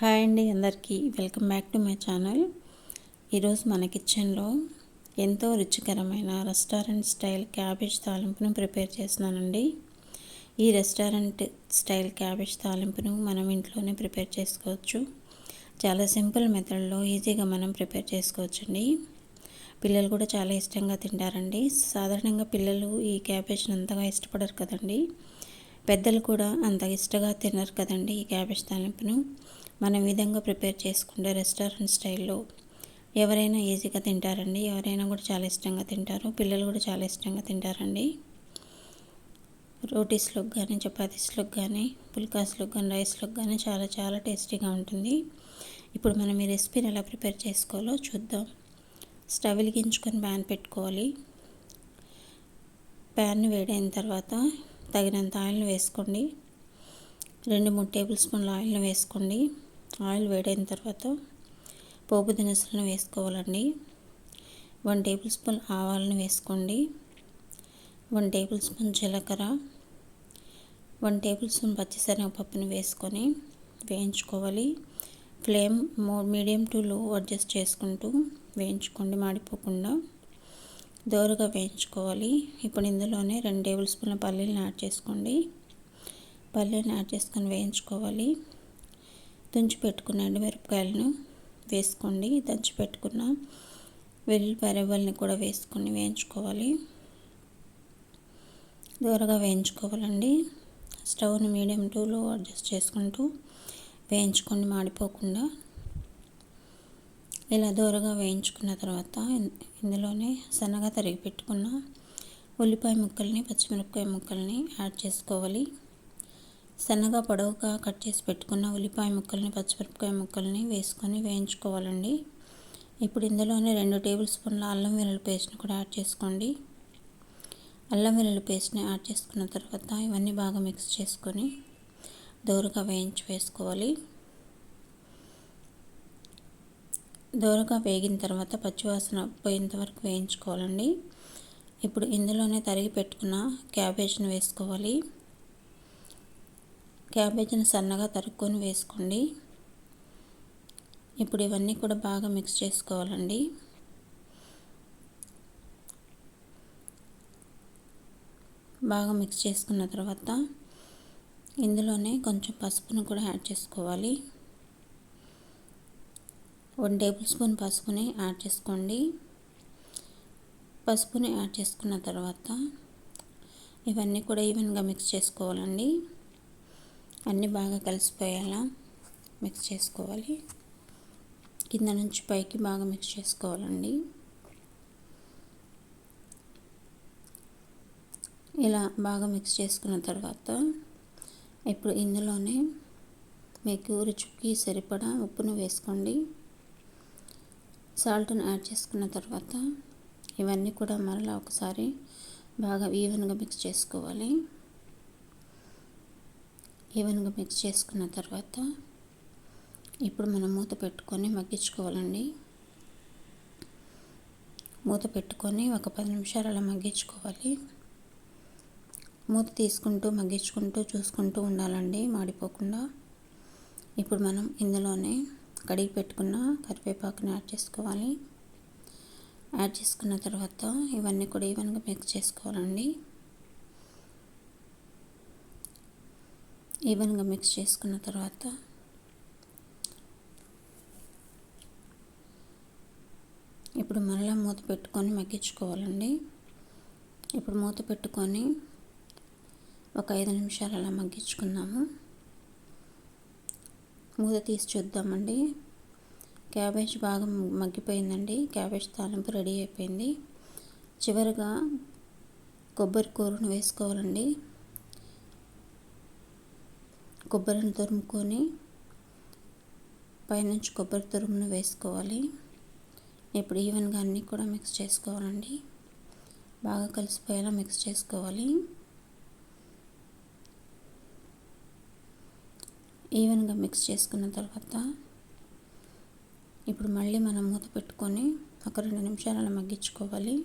Hi అండి అందరికీ. Welcome back to my channel. ఈరోజు మన కిచెన్లో ఎంతో రుచికరమైన రెస్టారెంట్ స్టైల్ క్యాబేజ్ తాలింపును ప్రిపేర్ చేస్తున్నానండి. ఈ రెస్టారెంట్ స్టైల్ క్యాబేజ్ తాలింపును మనం ఇంట్లోనే ప్రిపేర్ చేసుకోవచ్చు. చాలా సింపుల్ మెథడ్లో ఈజీగా మనం ప్రిపేర్ చేసుకోవచ్చండి. పిల్లలు కూడా చాలా ఇష్టంగా తింటారండి. సాధారణంగా పిల్లలు ఈ క్యాబేజ్ని అంతగా ఇష్టపడరు కదండి. పెద్దలు కూడా అంత ఇష్టంగా తినరు కదండి ఈ క్యాబేజ్ తాలింపును. మనం విధంగా ప్రిపేర్ చేసుకుంటే రెస్టారెంట్ స్టైల్లో ఎవరైనా ఈజీగా తింటారండి. ఎవరైనా కూడా చాలా ఇష్టంగా తింటారు. పిల్లలు కూడా చాలా ఇష్టంగా తింటారండి. రోటీస్లోకి కానీ చపాతీస్లోకి కానీ పుల్కాస్లోకి కానీ రైస్లోకి కానీ చాలా చాలా టేస్టీగా ఉంటుంది. ఇప్పుడు మనం ఈ రెసిపీని ఎలా ప్రిపేర్ చేసుకోవాలో చూద్దాం. స్టవ్ వెలిగించుకొని ప్యాన్ పెట్టుకోవాలి. ప్యాన్ వేడైన తర్వాత తగినంత ఆయిల్ని వేసుకోండి. రెండు మూడు టేబుల్ స్పూన్ల ఆయిల్ని వేసుకోండి. ఆయిల్ వేడైన తర్వాత పోపు దినుసులను వేసుకోవాలండి. వన్ టేబుల్ స్పూన్ ఆవాలను వేసుకోండి. వన్ టేబుల్ స్పూన్ జీలకర్ర. వన్ టేబుల్ స్పూన్ పచ్చిశనగపప్పును వేసుకొని వేయించుకోవాలి. ఫ్లేమ్ మో మీడియం టు లో అడ్జస్ట్ చేసుకుంటూ వేయించుకోండి మాడిపోకుండా. దోరగా వేయించుకోవాలి. ఇప్పుడు ఇందులోనే రెండు టేబుల్ స్పూన్ల పల్లీలను యాడ్ చేసుకోండి. పల్లీలను యాడ్ చేసుకొని వేయించుకోవాలి. తుంచి పెట్టుకున్న ఎండుమిరపకాయలను వేసుకోండి దంచి పెట్టుకున్న వెల్లుల్లిపాయ రెవ్వల్ని కూడా వేసుకొని వేయించుకోవాలి. దూరగా వేయించుకోవాలండి. స్టవ్ని మీడియం టు లో అడ్జస్ట్ చేసుకుంటూ వేయించుకొని మాడిపోకుండా ఇలా దూరగా వేయించుకున్న తర్వాత ఇందులోనే సన్నగా తరిగి పెట్టుకున్న ఉల్లిపాయ ముక్కల్ని పచ్చిమిరపకాయ ముక్కల్ని యాడ్ చేసుకోవాలి. సన్నగా పొడవుగా కట్ చేసి పెట్టుకున్న ఉల్లిపాయ ముక్కల్ని పచ్చిమిరపకాయ ముక్కల్ని వేసుకొని వేయించుకోవాలండి. ఇప్పుడు ఇందులోనే రెండు టేబుల్ స్పూన్ల అల్లం వెల్లుల్లి పేస్ట్ని కూడా యాడ్ చేసుకోండి. అల్లం వెల్లుల్లి పేస్ట్ని యాడ్ చేసుకున్న తర్వాత ఇవన్నీ బాగా మిక్స్ చేసుకొని దోరగా వేయించి వేసుకోవాలి. దోరగా వేగిన తర్వాత పచ్చివాసన పోయేంత వరకు వేయించుకోవాలండి. ఇప్పుడు ఇందులోనే తరిగి పెట్టుకున్న క్యాబేజ్ని వేసుకోవాలి. క్యాబేజీని సన్నగా తరుక్కొని వేసుకోండి. ఇప్పుడు ఇవన్నీ కూడా బాగా మిక్స్ చేసుకోవాలండి. బాగా మిక్స్ చేసుకున్న తర్వాత ఇందులోనే కొంచెం పసుపును కూడా యాడ్ చేసుకోవాలి. వన్ టేబుల్ స్పూన్ పసుపుని యాడ్ చేసుకోండి. పసుపుని యాడ్ చేసుకున్న తర్వాత ఇవన్నీ కూడా ఈవెన్గా మిక్స్ చేసుకోవాలండి. అన్నీ బాగా కలిసిపోయేలా మిక్స్ చేసుకోవాలి. కింద నుంచి పైకి బాగా మిక్స్ చేసుకోవాలండి. ఇలా బాగా మిక్స్ చేసుకున్న తర్వాత ఇప్పుడు ఇందులోనే మీకు రుచికి సరిపడా ఉప్పును వేసుకోండి. సాల్ట్ను యాడ్ చేసుకున్న తర్వాత ఇవన్నీ కూడా మరలా ఒకసారి బాగా ఈవెన్గా మిక్స్ చేసుకోవాలి. ఈవెన్గా మిక్స్ చేసుకున్న తర్వాత ఇప్పుడు మనం మూత పెట్టుకొని మగ్గించుకోవాలండి. మూత పెట్టుకొని ఒక పది నిమిషాలు అలా మగ్గించుకోవాలి. మూత తీసుకుంటూ మగ్గించుకుంటూ చూసుకుంటూ ఉండాలండి మాడిపోకుండా. ఇప్పుడు మనం ఇందులోనే కడిగి పెట్టుకున్న కరివేపాకుని యాడ్ చేసుకోవాలి. యాడ్ చేసుకున్న తర్వాత ఇవన్నీ కూడా ఈవెన్గా మిక్స్ చేసుకోవాలండి. ఈవెన్గా మిక్స్ చేసుకున్న తర్వాత ఇప్పుడు మరలా మూత పెట్టుకొని మగ్గించుకోవాలండి. ఇప్పుడు మూత పెట్టుకొని ఒక ఐదు నిమిషాలు అలా మగ్గించుకుందాము. మూత తీసి చూద్దామండి. క్యాబేజ్ బాగా మగ్గిపోయిందండి. క్యాబేజ్ తాలింపు రెడీ అయిపోయింది. చివరిగా కొబ్బరి కూరను వేసుకోవాలండి. కొబ్బరిని తురుముకొని పైనుంచి కొబ్బరి తురుమును వేసుకోవాలి. ఇప్పుడు ఈవెన్గా అన్నీ కూడా మిక్స్ చేసుకోవాలండి. బాగా కలిసిపోయేలా మిక్స్ చేసుకోవాలి. ఈవెన్గా మిక్స్ చేసుకున్న తర్వాత ఇప్పుడు మళ్ళీ మనం మూత పెట్టుకొని ఒక రెండు నిమిషాలు అలా మగ్గించుకోవాలి.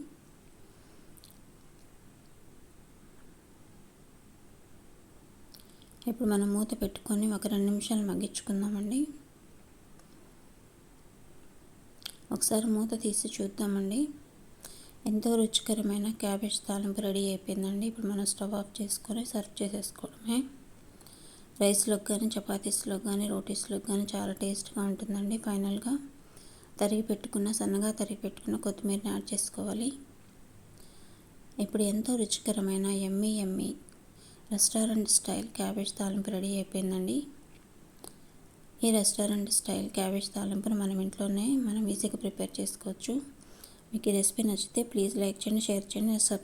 ఇప్పుడు మనం మూత పెట్టుకొని ఒక రెండు నిమిషాలు మగ్గించుకుందామండి. ఒకసారి మూత తీసి చూద్దామండి. ఎంతో రుచికరమైన క్యాబేజ్ తాలింపు రెడీ అయిపోయిందండి. ఇప్పుడు మనం స్టవ్ ఆఫ్ చేసుకొని సర్వ్ చేసేసుకోవడమే. రైస్లోకి కానీ చపాతీస్లో కానీ రోటీస్లోకి కానీ చాలా టేస్ట్గా ఉంటుందండి. ఫైనల్గా తరిగి పెట్టుకున్న సన్నగా తరిగి పెట్టుకున్న కొత్తిమీరని యాడ్ చేసుకోవాలి. ఇప్పుడు ఎంతో రుచికరమైన ఎమ్మీ ఎమ్మి రెస్టారెంట్ స్టైల్ క్యాబేజ్ తాలింపు రెడీ అయిపోయిందండి. ఈ రెస్టారెంట్ స్టైల్ క్యాబేజ్ తాలింపును మనం ఇంట్లోనే మనం ఈజీగా ప్రిపేర్ చేసుకోవచ్చు. మీకు ఈ రెసిపీ నచ్చితే ప్లీజ్ లైక్ చేయండి షేర్ చేయండి సబ్స్క్రైబ్